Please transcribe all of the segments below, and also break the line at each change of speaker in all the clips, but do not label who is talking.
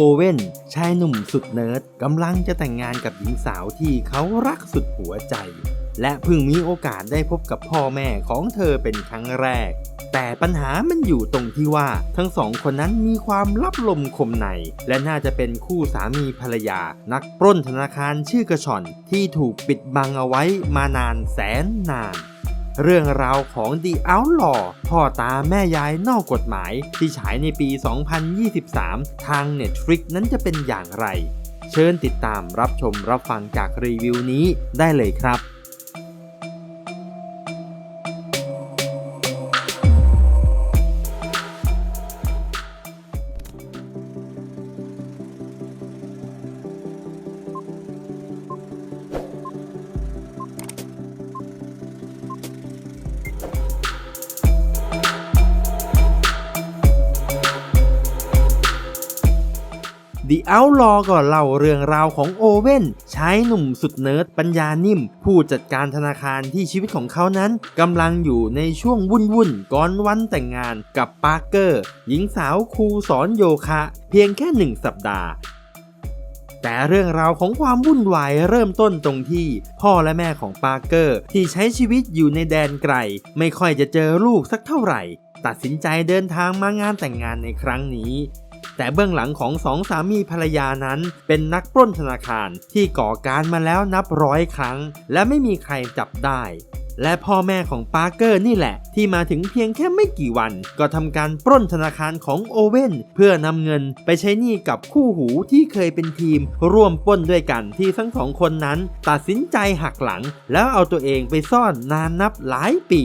โอเว่นชายหนุ่มสุดเนิร์ดกำลังจะแต่งงานกับหญิงสาวที่เขารักสุดหัวใจ และเพิ่งมีโอกาสได้พบกับพ่อแม่ของเธอเป็นครั้งแรก แต่ปัญหามันอยู่ตรงที่ว่าทั้งสองคนนั้นมีความลับลมคมใน และน่าจะเป็นคู่สามีภรรยา นักปล้นธนาคารชื่อกระชอนที่ถูกปิดบังเอาไว้มานานแสนนาน เรื่องราวของ The Outlaw พ่อตาแม่ยายนอกกฎหมาย ที่ฉายในปี 2023 ทาง Netflix นั้นจะเป็นอย่างไร เชิญติดตามรับชมรับฟังจากรีวิวนี้ได้เลยครับ The Outlaw ก็เล่าเรื่องราวของโอเว่นชายหนุ่มสุดเนิร์ดปัญญานิ่ม ผู้จัดการธนาคารที่ชีวิตของเขานั้นกำลังอยู่ในช่วงวุ่นวุ่นก่อนวันแต่งงานกับปาร์เกอร์ หญิงสาวครูสอนโยคะ เพียงแค่หนึ่งสัปดาห์แต่เรื่องราวของความวุ่นวายเริ่มต้นตรงที่ พ่อและแม่ของปาร์เกอร์ ที่ใช้ชีวิตอยู่ในแดนไกล ไม่ค่อยจะเจอลูกสักเท่าไหร่ ตัดสินใจเดินทางมางานแต่งงานในครั้งนี้ แต่เบื้องหลังของสองสามีภรรยานั้นเป็นนักปล้นธนาคารที่ก่อการมาแล้วนับร้อยครั้ง และไม่มีใครจับได้ และพ่อแม่ของปาร์เกอร์นี่แหละ ที่มาถึงเพียงแค่ไม่กี่วัน ก็ทำการปล้นธนาคารของโอเว่นเพื่อนำเงินไปใช้หนี้กับคู่หูที่เคยเป็นทีม ร่วมปล้นด้วยกันที่ทั้งสองคนนั้น ตัดสินใจหักหลัง แล้วเอาตัวเองไปซ่อนนานนับหลายปี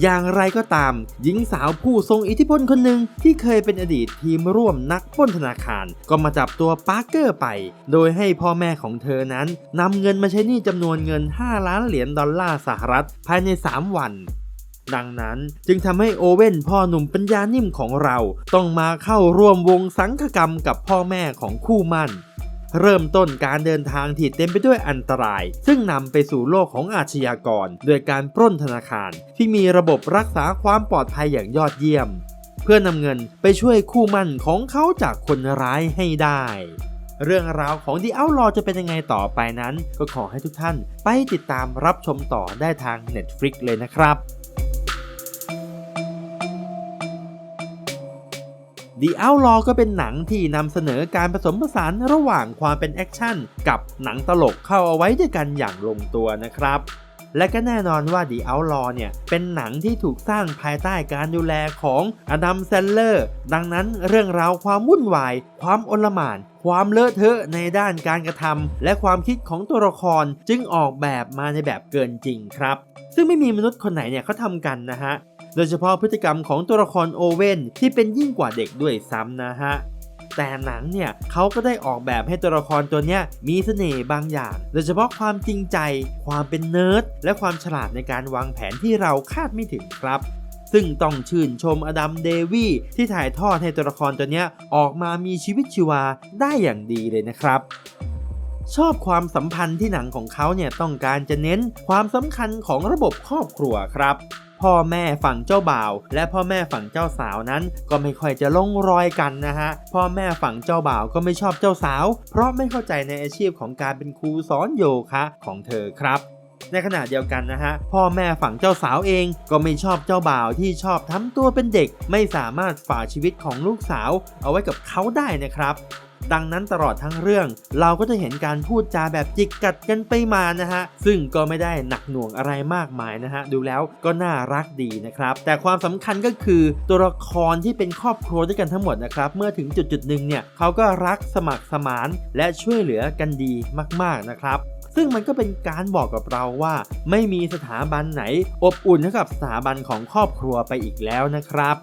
อย่างไรก็ตาม หญิงสาวผู้ทรงอิทธิพลคนหนึ่งที่เคยเป็นอดีตทีมร่วมนักปล้นธนาคาร ก็มาจับตัวปาร์เกอร์ไป โดยให้พ่อแม่ของเธอนั้นนำเงินมาใช้หนี้จำนวนเงิน 5 ล้านเหรียญดอลลาร์สหรัฐภายใน 3 วันดังนั้นจึงทำให้โอเว่นพ่อหนุ่มปัญญานิ่มของเรา ต้องมาเข้าร่วมวงสังฆกรรมกับพ่อแม่ของคู่มั่น เริ่มต้นการเดินทางที่เต็มไปด้วยอันตราย ซึ่งนำไปสู่โลกของอาชญากร โดยการปล้นธนาคาร ที่มีระบบรักษาความปลอดภัยอย่างยอดเยี่ยม เพื่อนำเงินไปช่วยคู่มั่นของเขาจากคนร้ายให้ได้ เรื่องราวของ The Outlaw จะเป็นยังไงต่อไปนั้น ก็ขอให้ทุกท่านไปติดตามรับชมต่อได้ทาง Netflix เลยนะครับ The Outlaw ก็เป็นหนังที่นำเสนอการผสมผสานระหว่างความเป็นแอคชั่นกับหนังตลกเข้าเอาไว้ด้วยกันอย่างลงตัวนะครับและก็แน่นอนว่า The Outlaw เนี่ย เป็นหนังที่ถูกสร้างภายใต้การดูแลของอดัมแซนเลอร์ ดังนั้นเรื่องราวความวุ่นวาย ความอลหม่าน ความเลอะเทอะในด้านการกระทำและความคิดของตัวละครจึงออกแบบมาในแบบเกินจริงครับ ซึ่งไม่มีมนุษย์คนไหนเนี่ยเขาทำกันนะฮะ โดยเฉพาะพฤติกรรมของตัวละครโอเว่นที่เป็นยิ่งกว่าเด็กด้วยซ้ำนะฮะแต่หนังเนี่ยเขาก็ได้ออกแบบให้ตัวละครตัวเนี้ยมีเสน่ห์บางอย่าง โดยเฉพาะความจริงใจ ความเป็นเนิร์ด และความฉลาดในการวางแผนที่เราคาดไม่ถึงครับ ซึ่งต้องชื่นชมอดัมเดวี่ที่ถ่ายทอดให้ตัวละครตัวเนี้ยออกมามีชีวิตชีวาได้อย่างดีเลยนะครับ ชอบความสัมพันธ์ที่หนังของเขาเนี่ยต้องการจะเน้นความสำคัญของระบบครอบครัวครับ พ่อแม่ฝั่งเจ้าบ่าว และพ่อแม่ฝั่งเจ้าสาวนั้น ก็ไม่ค่อยจะลงรอยกันนะฮะพ่อแม่ฝั่งเจ้าบ่าวก็ไม่ชอบเจ้าสาว เพราะไม่เข้าใจในอาชีพของการเป็นครูสอนโยคะของเธอครับในขณะเดียวกันนะฮะ พ่อแม่ฝั่งเจ้าสาวเองก็ไม่ชอบเจ้าบ่าวที่ชอบทำตัวเป็นเด็ก ไม่สามารถฝ่าชีวิตของลูกสาว เอาไว้กับเขาได้นะครับ ดังนั้นตลอดทั้งเรื่อง เราก็จะเห็นการพูดจาแบบจิกกัดกันไปมานะฮะ ซึ่งก็ไม่ได้หนักหน่วงอะไรมากมายนะฮะ ดูแล้วก็น่ารักดีนะครับ แต่ความสำคัญก็คือตัวละครที่เป็นครอบครัวด้วยกันทั้งหมดนะครับ เมื่อถึงจุดจุดหนึ่งเนี่ยเขาก็รักสมัครสมานและช่วยเหลือกันดีมาก ๆนะครับซึ่งมันก็เป็นการบอกกับเราว่า ไม่มีสถาบันไหน อบอุ่นเท่ากับสถาบันของครอบครัวไปอีกแล้วนะครับ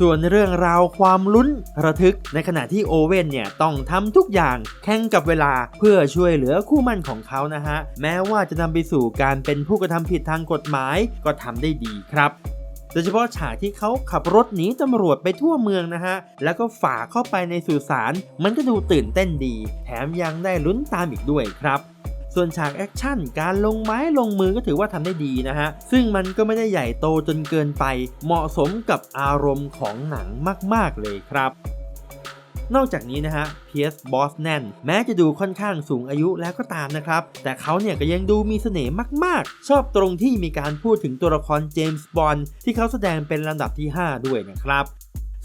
ส่วนเรื่องราวความลุ้นระทึกในขณะที่โอเว่นเนี่ยต้องทำทุกอย่างแข่งกับเวลาเพื่อช่วยเหลือคู่มั่นของเขานะฮะ แม้ว่าจะนำไปสู่การเป็นผู้กระทำผิดทางกฎหมายก็ทำได้ดีครับโดยเฉพาะฉากที่เขาขับรถหนีตำรวจไปทั่วเมืองนะฮะ แล้วก็ฝ่าเข้าไปในสุสาน มันก็ดูตื่นเต้นดี แถมยังได้ลุ้นตามอีกด้วยครับ ส่วนฉากแอคชั่นการลงไม้ลงมือก็ถือว่าทำได้ดีนะฮะ ซึ่งมันก็ไม่ได้ใหญ่โตจนเกินไป เหมาะสมกับอารมณ์ของหนังมาก ๆ เลยครับนอกจากนี้นะฮะเพียสบอสแนนแม้จะดูค่อนข้างสูงอายุแล้วก็ตามนะครับ แต่เขาเนี่ยก็ยังดูมีเสน่ห์มาก ๆ ชอบตรงที่มีการพูดถึงตัวละครเจมส์บอนด์ที่เขาแสดงเป็นลำดับที่ 5 ด้วยนะครับ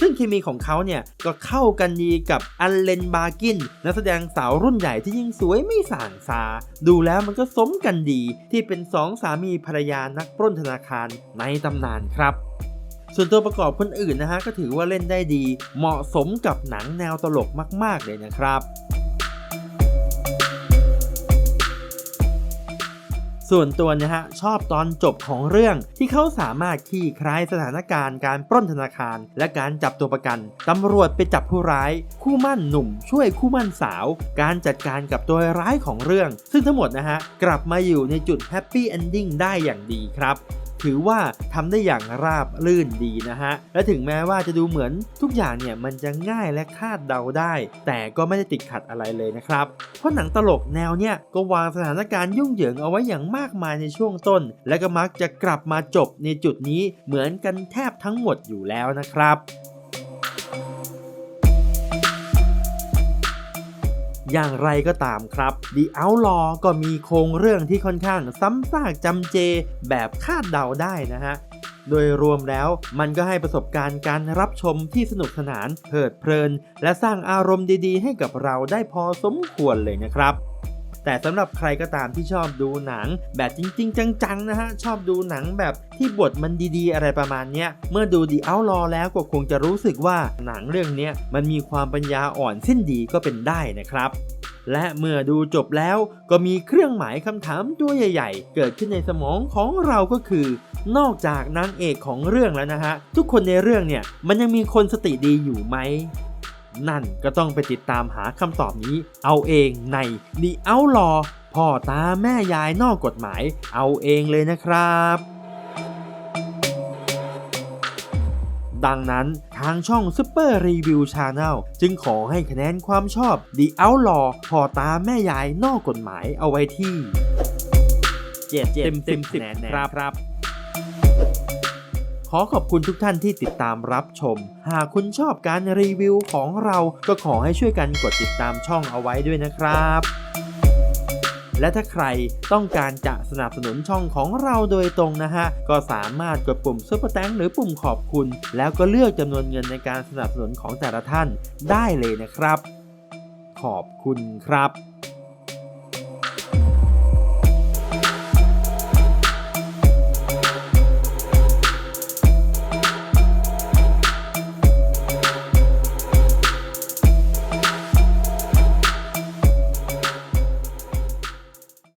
ซึ่งเคมีของเขาเนี่ยก็เข้ากันดีกับอันเลนบาร์กินนักแสดงสาวรุ่นใหญ่ที่ยิ่งสวยไม่ส่างซา ดูแล้วมันก็สมกันดีที่เป็นสองสามีภรรยานักปล้นธนาคารในตำนานครับส่วนตัวประกอบคนอื่นนะฮะก็ถือว่าเล่นได้ดี เหมาะสมกับหนังแนวตลกมาก ๆ เลยนะครับ ส่วนตัวนะฮะชอบตอนจบของเรื่องที่เขาสามารถขี่คลายสถานการณ์การปล้นธนาคาร และการจับตัวประกัน ตำรวจไปจับผู้ร้าย คู่มั่นหนุ่ม ช่วยคู่มั่นสาว การจัดการกับตัวร้ายของเรื่อง ซึ่งทั้งหมดนะฮะกลับมาอยู่ในจุดแฮปปี้เอนดิ้งได้อย่างดีครับ ถือว่าทำได้อย่างราบลื่นดีนะฮะ และถึงแม้ว่าจะดูเหมือนทุกอย่างเนี่ยมันจะง่ายและคาดเดาได้ แต่ก็ไม่ได้ติดขัดอะไรเลยนะครับ เพราะหนังตลกแนวเนี่ยก็วางสถานการณ์ยุ่งเหยิงเอาไว้อย่างมากมายในช่วงต้น และก็มักจะกลับมาจบในจุดนี้เหมือนกันแทบทั้งหมดอยู่แล้วนะครับ อย่างไรก็ตามครับ The Outlaw ก็มีโครงเรื่องที่ค่อนข้างซ้ำซากจำเจแบบคาดเดาได้นะฮะ โดยรวมแล้วมันก็ให้ประสบการณ์การรับชมที่สนุกสนานเพลิดเพลิน และสร้างอารมณ์ดีๆ ให้กับเราได้พอสมควรเลยนะครับ แต่สำหรับใครก็ตามที่ชอบดูหนัง แบบจริง ๆ จังๆนะฮะชอบดูหนังแบบที่บทมันดีๆ อะไรประมาณเนี้ยเมื่อดู The Outlaw แล้วก็คงจะรู้สึกว่าหนังเรื่องนี้มันมีความปัญญาอ่อนสิ้นดีก็เป็นได้นะครับและเมื่อดูจบแล้วก็มีเครื่องหมายคำถามตัวใหญ่ ๆ เกิดขึ้นในสมองของเราก็คือ นอกจากนางเอกของเรื่องแล้วนะฮะ ทุกคนในเรื่องเนี่ย มันยังมีคนสติดีอยู่ไหม นั่นก็ต้องไปติดตามหาคำตอบนี้ เอาเองใน The Outlaw พ่อตาแม่ยายนอกกฎหมาย เอาเองเลยนะครับดังนั้นทางช่อง Super Review Channel จึงขอให้คะแนนความชอบ The Outlaw พ่อตาแม่ยายนอกกฎหมายเอาไว้ที่เจ็ดเต็มเต็มสิบคะแนนครับ ขอขอบคุณทุกท่านที่ติดตามรับชม หากคุณชอบการรีวิวของเราก็ขอให้ช่วยกันกดติดตามช่องเอาไว้ด้วยนะครับ และถ้าใครต้องการจะสนับสนุนช่องของเราโดยตรงนะฮะ ก็สามารถกดปุ่มซุปเปอร์แตงหรือปุ่มขอบคุณ แล้วก็เลือกจำนวนเงินในการสนับสนุนของแต่ละท่านได้เลยนะครับ ขอบคุณครับ